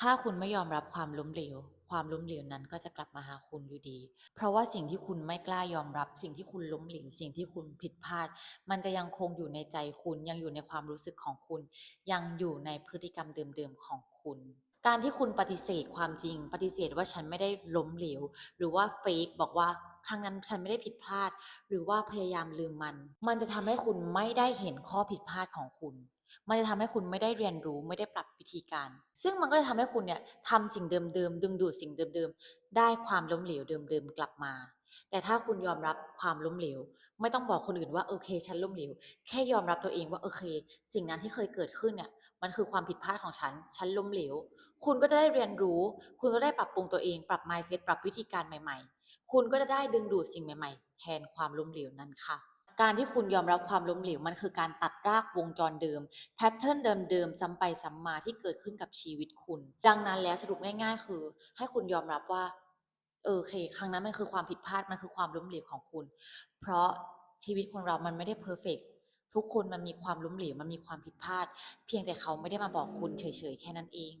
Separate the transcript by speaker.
Speaker 1: ถ้าคุณไม่ยอมรับความล้มเหลว ความล้มเหลวนั้นก็จะกลับมาหาคุณอยู่ดี เพราะว่าสิ่งที่คุณไม่กล้ายอมรับ สิ่งที่คุณล้มเหลว สิ่งที่คุณผิดพลาด มันจะยังคงอยู่ในใจคุณ ยังอยู่ในความรู้สึกของคุณ ยังอยู่ในพฤติกรรมเดิมๆของคุณการที่คุณปฏิเสธความจริง ปฏิเสธว่าฉันไม่ได้ล้มเหลว หรือว่าเฟกบอกว่าครั้งนั้นฉันไม่ได้ผิดพลาด หรือว่าพยายามลืมมัน มันจะทำให้คุณไม่ได้เห็นข้อผิดพลาดของคุณ มันจะทำให้คุณไม่ได้เรียนรู้ไม่ได้ปรับวิธีการ ซึ่งมันก็จะทำให้คุณเนี่ยทำสิ่งเดิมๆดึงดูดสิ่งเดิมๆ ได้ความล้มเหลวเดิมๆกลับมา แต่ถ้าคุณยอมรับความล้มเหลว ไม่ต้องบอกคนอื่นว่าโอเคฉันล้มเหลว แค่ยอมรับตัวเองว่าโอเค สิ่งนั้นที่เคยเกิดขึ้นเนี่ยมันคือความผิดพลาดของฉัน ฉันล้มเหลว คุณก็จะได้เรียนรู้ คุณก็ได้ปรับปรุงตัวเอง ปรับ mindset ปรับวิธีการใหม่ ๆ คุณก็จะได้ดึงดูดสิ่งใหม่ ๆ แทนความล้มเหลวนั้นค่ะ การที่คุณยอมรับความล้มเหลวมันคือการตัดรากวงจรเดิมแพทเทิร์นเดิมๆซ้ำไปซ้ำมาที่เกิดขึ้นกับชีวิตคุณ ดังนั้นแล้วสรุปง่าย ๆ คือ ให้คุณยอมรับว่าเออโอเค ครั้งนั้นมันคือความผิดพลาดมันคือความล้มเหลวของคุณ เพราะชีวิตคนเรามันไม่ได้เพอร์เฟกทุกคนมันมีความล้มเหลวมันมีความผิดพลาด เพียงแต่เขาไม่ได้มาบอกคุณเฉยๆแค่นั้นเอง